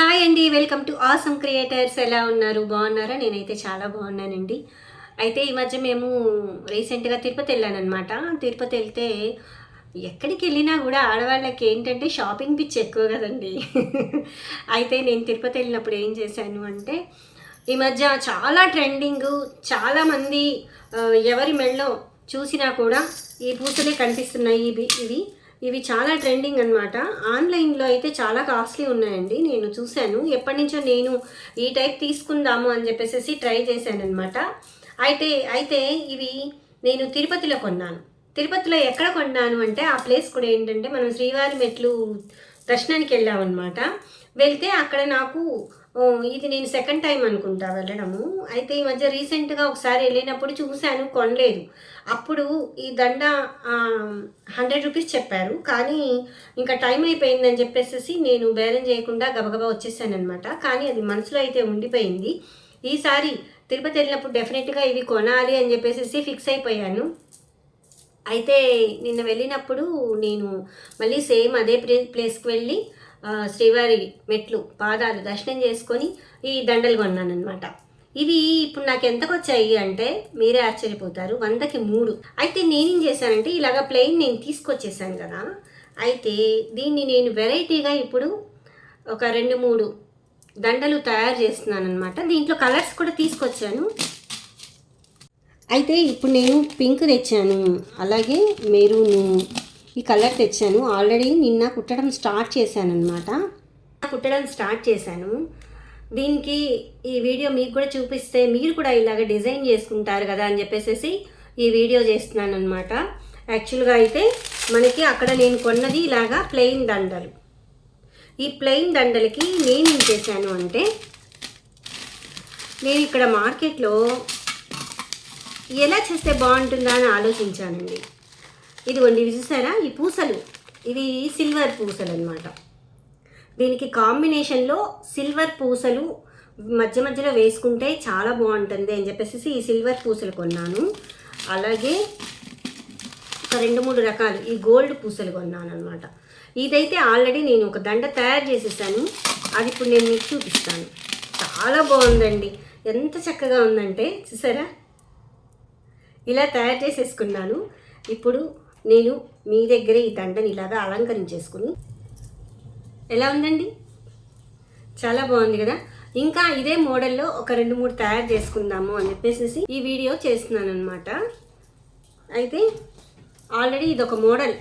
Hi అండి welcome to awesome creators ఎలా ఉన్నారు? బాగున్నారా? నేనైతే చాలా బాగున్నానండి. అయితే ఈ మధ్య మేము రీసెంట్గా తిరుపతి వెళ్ళానమాట తిరుపతి వెళ్తే ఎక్కడికి వెళ్ళినా కూడా ఆడవాళ్ళకి ఏంటంటే షాపింగ్ పిచ్చి ఎక్కువ కదండి. అయితే నేను తిరుపతి వెళ్ళినప్పుడు ఏం చేశాను అంటే ఈ మధ్య చాలా ట్రెండింగ్ చాలామంది ఎవరి మెళ్ళో చూసినా కూడా ఈ పూసలే కనిపిస్తున్నాయి ఇవి ఇవి. ఇవి చాలా ట్రెండింగ్ అనమాట ఆన్లైన్లో అయితే చాలా కాస్ట్లీ ఉన్నాయండి. నేను చూశాను. ఎప్పటి నుంచో నేను ఈ టైప్ తీసుకుందాము అని చెప్పేసి ట్రై చేశాను అనమాట అయితే అయితే ఇవి నేను తిరుపతిలో కొన్నాను. తిరుపతిలో ఎక్కడ కొన్నాను అంటే ఆ ప్లేస్ కూడా ఏంటంటే మనం శ్రీవారి మెట్లు దర్శనానికి వెళ్ళామన్నమాట. వెళ్తే అక్కడ నాకు ఇది నేను సెకండ్ టైం అనుకుంటా వెళ్ళడము. అయితే ఈ మధ్య రీసెంట్గా ఒకసారి వెళ్ళినప్పుడు చూశాను కొనలేదు. అప్పుడు ఈ దండ హండ్రెడ్ రూపీస్ చెప్పారు. కానీ ఇంకా టైం అయిపోయిందని చెప్పేసి నేను బేరం చేయకుండా గబగబా వచ్చేసాను అనమాట కానీ అది మనసులో అయితే ఉండిపోయింది. ఈసారి తిరుపతి వెళ్ళినప్పుడు డెఫినెట్గా ఇవి కొనాలి అని చెప్పేసి ఫిక్స్ అయిపోయాను. అయితే నిన్న వెళ్ళినప్పుడు నేను మళ్ళీ సేమ్ అదే ప్లే ప్లేస్కి వెళ్ళి శ్రీవారి మెట్లు పాదాలు దర్శనం చేసుకొని ఈ దండలు కొన్నాను అనమాట ఇవి ఇప్పుడు నాకు ఎంతకు వచ్చాయి అంటే మీరే ఆశ్చర్యపోతారు వందకి మూడు. అయితే నేనేం చేశానంటే ఇలాగ ప్లెయిన్ నేను తీసుకొచ్చేసాను కదా అయితే దీన్ని నేను వెరైటీగా ఇప్పుడు ఒక రెండు మూడు దండలు తయారు చేస్తున్నాను అనమాట దీంట్లో కలర్స్ కూడా తీసుకొచ్చాను. అయితే ఇప్పుడు నేను పింక్ తెచ్చాను అలాగే మెరూను ఈ కలర్ తెచ్చాను. ఆల్రెడీ నిన్న కుట్టడం స్టార్ట్ చేశాను అనమాట కుట్టడం స్టార్ట్ చేశాను. దీనికి ఈ వీడియో మీకు కూడా చూపిస్తే మీరు కూడా ఇలాగ డిజైన్ చేసుకుంటారు కదా అని చెప్పేసి ఈ వీడియో చేస్తున్నాను అనమాట యాక్చువల్గా అయితే మనకి అక్కడ నేను కొన్నది ఇలాగా ప్లెయిన్ దండలు. ఈ ప్లెయిన్ దండలకి నేను ఏం చేశాను అంటే నేను ఇక్కడ మార్కెట్లో ఎలా చేస్తే బాగుంటుందా అని ఆలోచించానండి. ఇదిగోండి ఇవి చూసారా? ఈ పూసలు. ఇవి సిల్వర్ పూసలు అనమాట దీనికి కాంబినేషన్లో సిల్వర్ పూసలు మధ్య మధ్యలో వేసుకుంటే చాలా బాగుంటుంది అని చెప్పేసి ఈ సిల్వర్ పూసలు కొన్నాను. అలాగే ఒక రెండు మూడు రకాలు ఈ గోల్డ్ పూసలు కొన్నాను అనమాట ఇదైతే ఆల్రెడీ నేను ఒక దండ తయారు చేసేసాను. అది ఇప్పుడు నేను మీకు చూపిస్తాను. చాలా బాగుందండి. ఎంత చక్కగా ఉందంటే చూసారా? ఇలా తయారు చేసేసుకున్నాను. ఇప్పుడు నేను మీ దగ్గర ఈ దండని ఇలాగా అలంకరించేసుకుని. ఎలా ఉందండి? చాలా బాగుంది కదా? ఇంకా ఇదే మోడల్లో ఒక రెండు మూడు తయారు చేసుకుందాము అని చెప్పేసి ఈ వీడియో చేస్తున్నాను అనమాట అయితే ఆల్రెడీ ఇది ఒక మోడల్.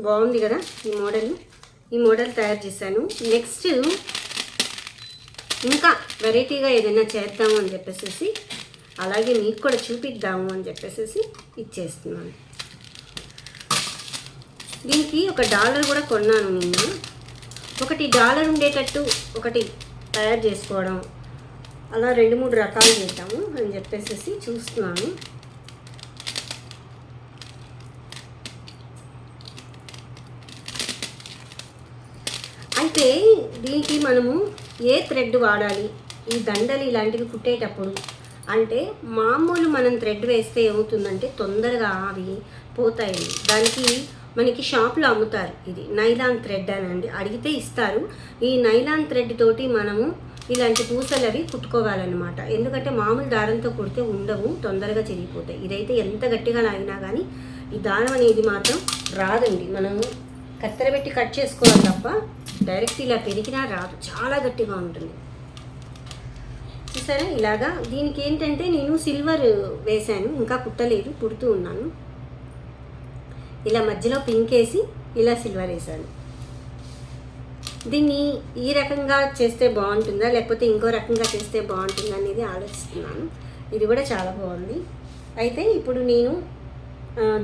బాగుంది కదా ఈ మోడల్? ఈ మోడల్ తయారు చేశాను. నెక్స్ట్ ఇంకా వెరైటీగా ఏదైనా చేద్దాము అని చెప్పేసి అలాగే మీకు కూడా చూపిద్దాము అని చెప్పేసి ఇచ్చేస్తున్నాను. దీనికి ఒక డాలర్ కూడా కొన్నాను నిన్న. ఒకటి డాలర్ ఉండేటట్టు ఒకటి తయారు చేసుకోవడం. అలా రెండు మూడు రకాలు చేద్దాము అని చెప్పేసి చూస్తున్నాను. అయితే దీనికి మనము ఏ థ్రెడ్ వాడాలి? ఈ దండలు ఇలాంటివి కుట్టేటప్పుడు అంటే మామూలు మనం థ్రెడ్ వేస్తే ఏమవుతుందంటే తొందరగా అవి పోతాయి. దానికి మనకి షాప్లో అమ్ముతారు. ఇది నైలాన్ థ్రెడ్ అనండి. అడిగితే ఇస్తారు. ఈ నైలాన్ థ్రెడ్ తోటి మనము ఇలాంటి పూసలు అవి కుట్టుకోవాలన్నమాట. ఎందుకంటే మామూలు దారంతో కుడితే ఉండవు తొందరగా చెరిగిపోతాయి. ఇదైతే ఎంత గట్టిగా లాగినా కానీ ఈ దారం అనేది మాత్రం రాదండి. మనము కత్తెర పెట్టి కట్ చేసుకోవాలి తప్ప డైరెక్ట్ ఇలా పెరిగినా రాదు. చాలా గట్టిగా ఉంటుంది. చూసారా? ఇలాగా దీనికి ఏంటంటే నేను సిల్వర్ వేశాను. ఇంకా కుట్టలేదు. కుడుతూ ఉన్నాను. ఇలా మధ్యలో పింక్ వేసి ఇలా సిల్వర్ వేసాను. దీన్ని ఈ రకంగా చేస్తే బాగుంటుందా లేకపోతే ఇంకో రకంగా చేస్తే బాగుంటుందా అనేది ఆలోచిస్తున్నాను. ఇది కూడా చాలా బాగుంది. అయితే ఇప్పుడు నేను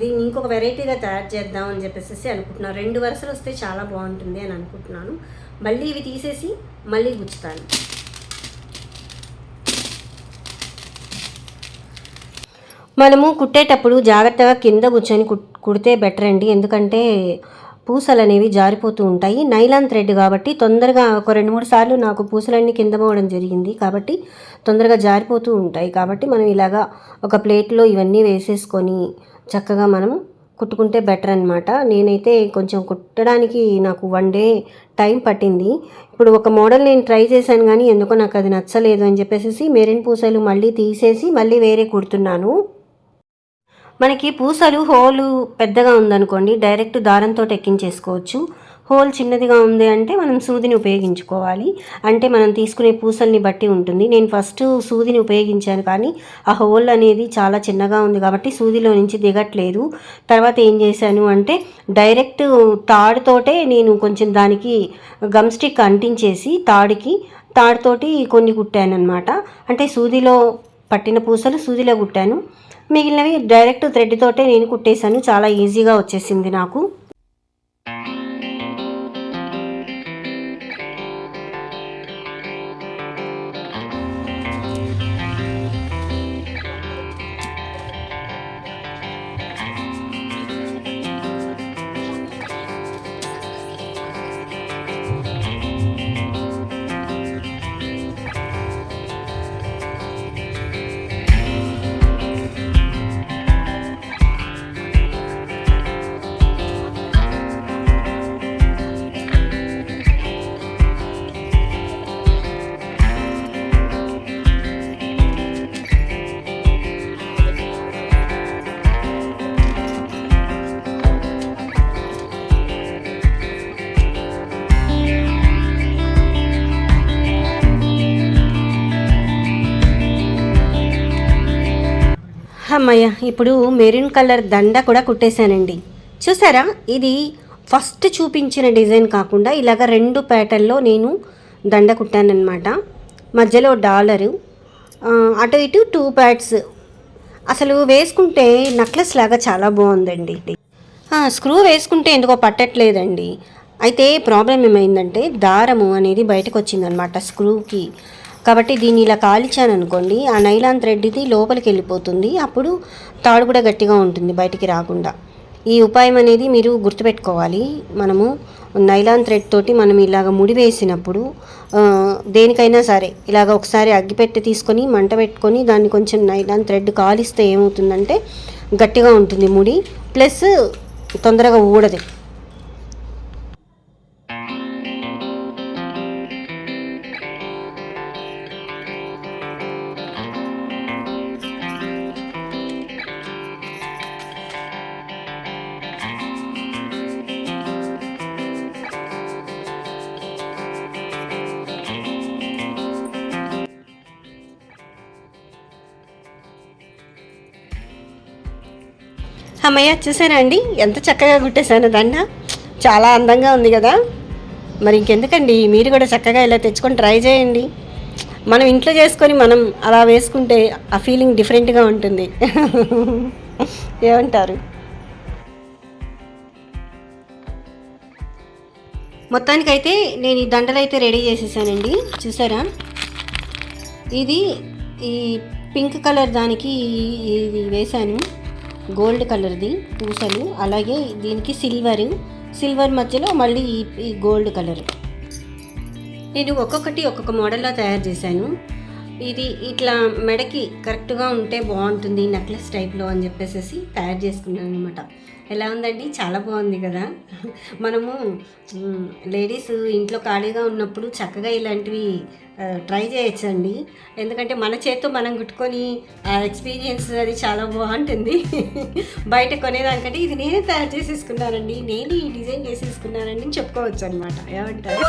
దీన్ని ఇంకొక వెరైటీగా తయారు చేద్దాం అని చెప్పేసి అనుకుంటున్నాను రెండు వరుసలు వస్తే చాలా బాగుంటుంది అని అనుకుంటున్నాను. మళ్ళీ ఇవి తీసేసి మళ్ళీ గుచ్చుతాను. మనము కుట్టేటప్పుడు జాగ్రత్తగా కింద కూర్చొని కుడితే బెటర్ అండి. ఎందుకంటే పూసలు అనేవి జారిపోతూ ఉంటాయి. నైలాన్ థ్రెడ్ కాబట్టి తొందరగా ఒక రెండు మూడు సార్లు నాకు పూసలన్నీ కింద పోవడం జరిగింది. కాబట్టి తొందరగా జారిపోతూ ఉంటాయి. కాబట్టి మనం ఇలాగా ఒక ప్లేట్లో ఇవన్నీ వేసేసుకొని చక్కగా మనం కుట్టుకుంటే బెటర్ అనమాట నేనైతే కొంచెం కుట్టడానికి నాకు వన్ డే టైం పట్టింది. ఇప్పుడు ఒక మోడల్ నేను ట్రై చేశాను కానీ ఎందుకో నాకు అది నచ్చలేదు అని చెప్పేసి మెరిన్ పూసలు మళ్ళీ తీసేసి మళ్ళీ వేరే కుడుతున్నాను. మనకి పూసలు హోలు పెద్దగా ఉందనుకోండి డైరెక్ట్ దారంతో ఎక్కించేసుకోవచ్చు. హోల్ చిన్నదిగా ఉంది అంటే మనం సూదిని ఉపయోగించుకోవాలి. అంటే మనం తీసుకునే పూసల్ని బట్టి ఉంటుంది. నేను ఫస్ట్ సూదిని ఉపయోగించాను కానీ ఆ హోల్ అనేది చాలా చిన్నగా ఉంది కాబట్టి సూదిలో నుంచి దిగట్లేదు. తర్వాత ఏం చేశాను అంటే డైరెక్ట్ తాడుతోటే నేను కొంచెం దానికి గమ్ స్టిక్ అంటించేసి తాడికి తాడుతోటి కొన్ని కుట్టాను అనమాట అంటే సూదిలో పట్టిన పూసలు సూదిలో కుట్టాను. మిగిలినవి డైరెక్ట్ థ్రెడ్తోటే నేను కుట్టేశాను. చాలా ఈజీగా వచ్చేసింది నాకు. అమ్మయ్య ఇప్పుడు మెరూన్ కలర్ దండ కూడా కుట్టేశానండి. చూసారా? ఇది ఫస్ట్ చూపించిన డిజైన్ కాకుండా ఇలాగ రెండు ప్యాటర్న్లో నేను దండ కుట్టానమాట మధ్యలో డాలరు అటు ఇటు టూ ప్యాడ్స్ అసలు వేసుకుంటే నెక్లెస్ లాగా చాలా బాగుందండి స్క్రూ వేసుకుంటే ఎందుకో పట్టట్లేదండి. అయితే ప్రాబ్లం ఏమైందంటే దారము అనేది బయటకు వచ్చిందనమాట స్క్రూకి. కాబట్టి దీన్ని ఇలా కాల్చాను అనుకోండి ఆ నైలాన్ థ్రెడ్ ఇది లోపలికి వెళ్ళిపోతుంది. అప్పుడు తాడు కూడా గట్టిగా ఉంటుంది బయటికి రాకుండా. ఈ ఉపాయం అనేది మీరు గుర్తుపెట్టుకోవాలి. మనము నైలాన్ థ్రెడ్ తోటి మనం ఇలాగ ముడి వేసినప్పుడు దేనికైనా సరే ఇలాగ ఒకసారి అగ్గిపెట్టి తీసుకొని మంట పెట్టుకొని దాన్ని కొంచెం నైలాన్ థ్రెడ్ కాలిస్తే ఏమవుతుందంటే గట్టిగా ఉంటుంది ముడి. ప్లస్ తొందరగా ఊడదు. అమ్మయ్య చూసారా అండి? ఎంత చక్కగా కుట్టేశాను దండ. చాలా అందంగా ఉంది కదా. మరి ఇంకెందుకండి? మీరు కూడా చక్కగా ఇలా తెచ్చుకొని ట్రై చేయండి. మనం ఇంట్లో చేసుకొని మనం అలా వేసుకుంటే ఆ ఫీలింగ్ డిఫరెంట్గా ఉంటుంది. ఏమంటారు? మొత్తానికైతే నేను ఈ దండలు అయితే రెడీ చేసేసానండి. చూసారా? ఇది ఈ పింక్ కలర్ దానికి ఇది వేశాను. గోల్డ్ కలర్ది పూసలు అలాగే దీనికి సిల్వర్. సిల్వర్ మధ్యలో మళ్ళీ ఈ ఈ గోల్డ్ కలర్. నేను ఒక్కొక్కటి ఒక్కొక్క మోడల్లో తయారు చేశాను. ఇది ఇట్లా మెడకి కరెక్ట్గా ఉంటే బాగుంటుంది నెక్లెస్ టైప్లో అని చెప్పేసి తయారు చేసుకున్నాను అనమాట ఎలా ఉందండి? చాలా బాగుంది కదా. మనము లేడీస్ ఇంట్లో ఖాళీగా ఉన్నప్పుడు చక్కగా ఇలాంటివి ట్రై చేయొచ్చండి. ఎందుకంటే మన చేత్తో మనం కుట్టుకొని ఆ ఎక్స్పీరియన్స్ అది చాలా బాగుంటుంది. బయట కొనేదానికంటే ఇది నేనే తయారు చేసేసుకున్నానండి. నేను ఈ డిజైన్ చేసేసుకున్నానండి చెప్పుకోవచ్చు అనమాట ఏమంటారు?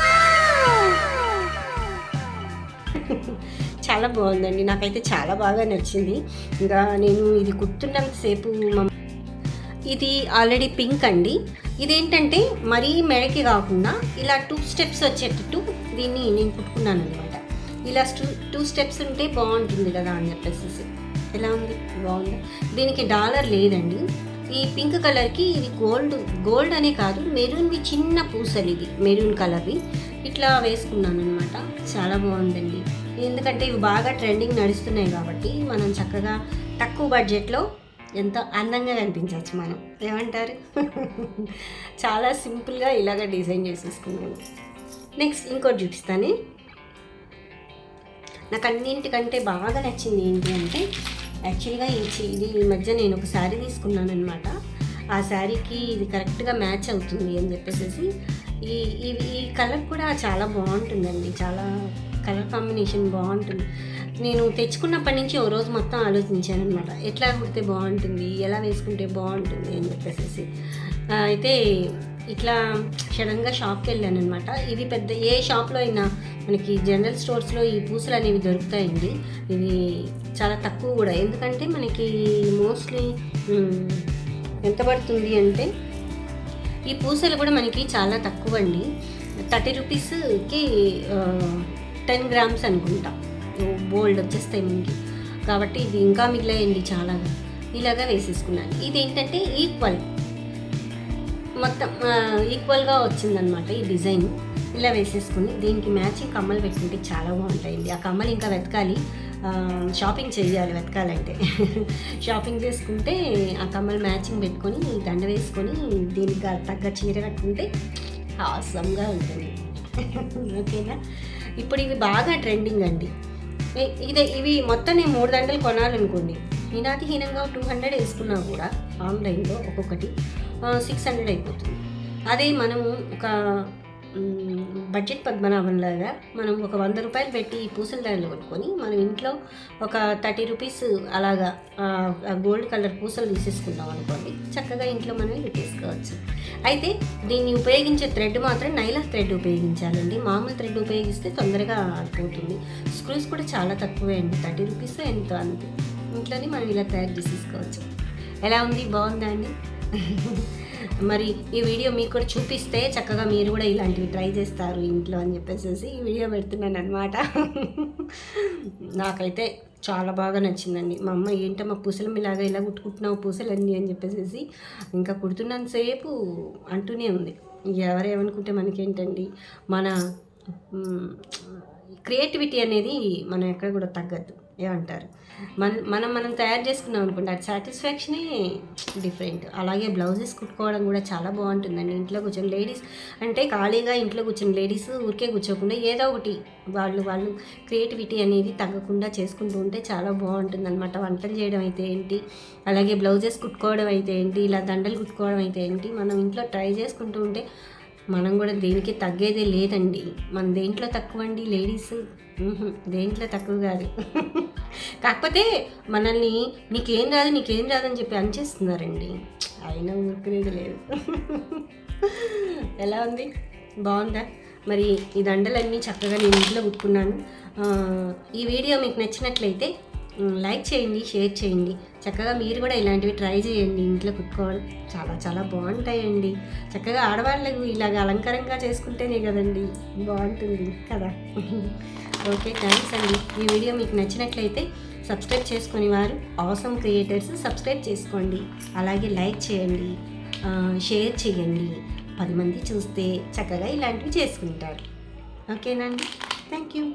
చాలా బాగుందండి. నాకైతే చాలా బాగా నచ్చింది. ఇంకా నేను ఇది కుట్టున్నంతసేపు ఇది ఆల్రెడీ పింక్ అండి. ఇదేంటంటే మరీ మెడకి కాకుండా ఇలా టూ స్టెప్స్ వచ్చేటట్టు దీన్ని నేను కుట్టుకున్నాను అనమాట ఇలా టూ టూ స్టెప్స్ ఉంటే బాగుంటుంది కదా అని చెప్పేసి ఎలా ఉంది? బాగుంది? దీనికి డాలర్ లేదండి. ఈ పింక్ కలర్కి ఇది గోల్డ్ గోల్డ్ అనే కాదు మెరూన్వి చిన్న పూసలు ఇది మెరూన్ కలర్వి. ఇట్లా వేసుకున్నాను అనమాట చాలా బాగుందండి. ఎందుకంటే ఇవి బాగా ట్రెండింగ్ నడుస్తున్నాయి కాబట్టి మనం చక్కగా తక్కువ బడ్జెట్లో ఎంతో అందంగా కనిపించవచ్చు మనం. ఏమంటారు? చాలా సింపుల్గా ఇలాగ డిజైన్ చేసేసుకున్నాను నెక్స్ట్ ఇంకోటి చూపిస్తాను. నాకు అన్నింటికంటే బాగా నచ్చింది ఏంటి అంటే యాక్చువల్గా ఈ ఇది ఈ మధ్య నేను ఒక శారీ తీసుకున్నాను అనమాట ఆ శారీకి ఇది కరెక్ట్గా మ్యాచ్ అవుతుంది అని చెప్పేసి ఈ ఇవి ఈ కలర్ కూడా చాలా బాగుంటుందండి. చాలా కలర్ కాంబినేషన్ బాగుంటుంది. నేను తెచ్చుకున్నప్పటి నుంచి ఓ రోజు మొత్తం ఆలోచించాను అనమాట ఎట్లా కుడితే బాగుంటుంది ఎలా వేసుకుంటే బాగుంటుంది అని చెప్పేసి అయితే ఇట్లా సడన్గా షాప్కి వెళ్ళాను అనమాట ఇది పెద్ద ఏ షాప్లో అయినా మనకి జనరల్ స్టోర్స్లో ఈ పూసలు అనేవి దొరుకుతాయండి. ఇది చాలా తక్కువ కూడా. ఎందుకంటే మనకి మోస్ట్లీ ఎంత పడుతుంది అంటే ఈ పూసలు కూడా మనకి చాలా తక్కువ అండి థర్టీ రూపీస్కి టెన్ గ్రామ్స్ అనుకుంటా. బోల్డ్ వచ్చేస్తాయి ముందు కాబట్టి ఇది ఇంకా మిగిలాయండి చాలా. ఇలాగా వేసేసుకున్నాను. ఇది ఏంటంటే ఈక్వల్. మొత్తం ఈక్వల్గా వచ్చిందనమాట ఈ డిజైన్. ఇలా వేసేసుకుని దీనికి మ్యాచింగ్ కమ్మలు పెట్టుకుంటే చాలా బాగుంటాయండి. ఆ కమ్మలు ఇంకా వెతకాలి. షాపింగ్ చేయాలి వెతకాలంటే. షాపింగ్ చేసుకుంటే ఆ కమ్మలు మ్యాచింగ్ పెట్టుకొని దండ వేసుకొని దీనికి తగ్గ చీర కట్టుకుంటే ఆసంగా ఉంటుంది. ఓకేనా? ఇప్పుడు ఇవి బాగా ట్రెండింగ్ అండి. ఇదే ఇవి మొత్తం నేను మూడు దండలు కొనాలనుకోండి. ఈనాటి హీనంగా టూ హండ్రెడ్ వేసుకున్నా కూడా ఆన్లైన్లో ఒక్కొక్కటి సిక్స్ హండ్రెడ్ అయిపోతుంది. అదే మనము ఒక బడ్జెట్ బడ్జెట్ పద్మనాభంలాగా మనం ఒక వంద రూపాయలు పెట్టి ఈ పూసల దానిలో కొట్టుకొని మనం ఇంట్లో ఒక థర్టీ రూపీస్ అలాగా గోల్డ్ కలర్ పూసలు తీసేసుకున్నాం అనుకోండి చక్కగా ఇంట్లో మనం పెట్టేసుకోవచ్చు అయితే దీన్ని ఉపయోగించే థ్రెడ్ మాత్రం నైలా థ్రెడ్ ఉపయోగించాలండి. మామూలు థ్రెడ్ ఉపయోగిస్తే తొందరగా పోతుంది. స్క్రూస్ కూడా చాలా తక్కువే అండి. థర్టీ రూపీస్ ఎంత అంతే. ఇంట్లోనే మనం ఇలా తయారు చేసేసుకోవచ్చు. ఎలా ఉంది? బాగుందా అండి? మరి ఈ వీడియో మీకు కూడా చూపిస్తే చక్కగా మీరు కూడా ఇలాంటివి ట్రై చేస్తారు ఇంట్లో అని చెప్పేసి ఈ వీడియో పెడుతున్నాను అనమాట నాకైతే చాలా బాగా నచ్చిందండి. మా అమ్మ ఏంటమ్మా పూసలు ఇలాగా ఇలా కుట్టుకుంటున్నావు పూసలన్నీ అని చెప్పేసి ఇంకా కుడుతున్నంతసేపు అంటూనే ఉంది. ఎవరేమనుకుంటే మనకేంటండి మన క్రియేటివిటీ అనేది మనం ఎక్కడ కూడా తగ్గద్దు. ఏమంటారు మన మనం మనం తయారు చేసుకున్నాం అనుకోండి అది సాటిస్ఫాక్షనే డిఫరెంట్ అలాగే బ్లౌజెస్ కుట్టుకోవడం కూడా చాలా బాగుంటుందండి. ఇంట్లో కూర్చొని లేడీస్ అంటే ఖాళీగా ఇంట్లో కూర్చొని లేడీస్ ఊరికే కూర్చోకుండా ఏదో ఒకటి వాళ్ళు వాళ్ళు క్రియేటివిటీ అనేది తగ్గకుండా చేసుకుంటూ ఉంటే చాలా బాగుంటుంది అనమాట వంటలు చేయడం అయితే ఏంటి? అలాగే బ్లౌజెస్ కుట్టుకోవడం అయితే ఏంటి? ఇలా దండలు కుట్టుకోవడం అయితే ఏంటి? మనం ఇంట్లో ట్రై చేసుకుంటూ ఉంటే మనం కూడా దేనికి తగ్గేదే లేదండి. మన దేంట్లో తక్కువ అండి లేడీస్ దేంట్లో తక్కువ కాదు. కాకపోతే మనల్ని నీకేం రాదు నీకేం రాదని చెప్పి అంచేస్తున్నారండి అయినా ఊరుకునేది లేదు. ఎలా ఉంది? బాగుందా? మరి ఈ దండలన్నీ చక్కగా నేను ఇంట్లో కుట్టుకున్నాను ఈ వీడియో మీకు నచ్చినట్లయితే లైక్ చేయండి షేర్ చేయండి. చక్కగా మీరు కూడా ఇలాంటివి ట్రై చేయండి. ఇంట్లో కుట్టుకోవడం చాలా చాలా బాగుంటాయండి. చక్కగా ఆడవాళ్ళకు ఇలాగ అలంకారంగా చేసుకుంటేనే కదండి బాగుంటుంది కదా? ఓకే థ్యాంక్స్ అండి. ఈ వీడియో మీకు నచ్చినట్లయితే సబ్స్క్రైబ్ చేసుకుని వారు అవసరం క్రియేటర్స్ సబ్స్క్రైబ్ చేసుకోండి. అలాగే లైక్ చేయండి. షేర్ చేయండి. పది మంది చూస్తే చక్కగా ఇలాంటివి చేసుకుంటారు. ఓకేనండి. Thank you.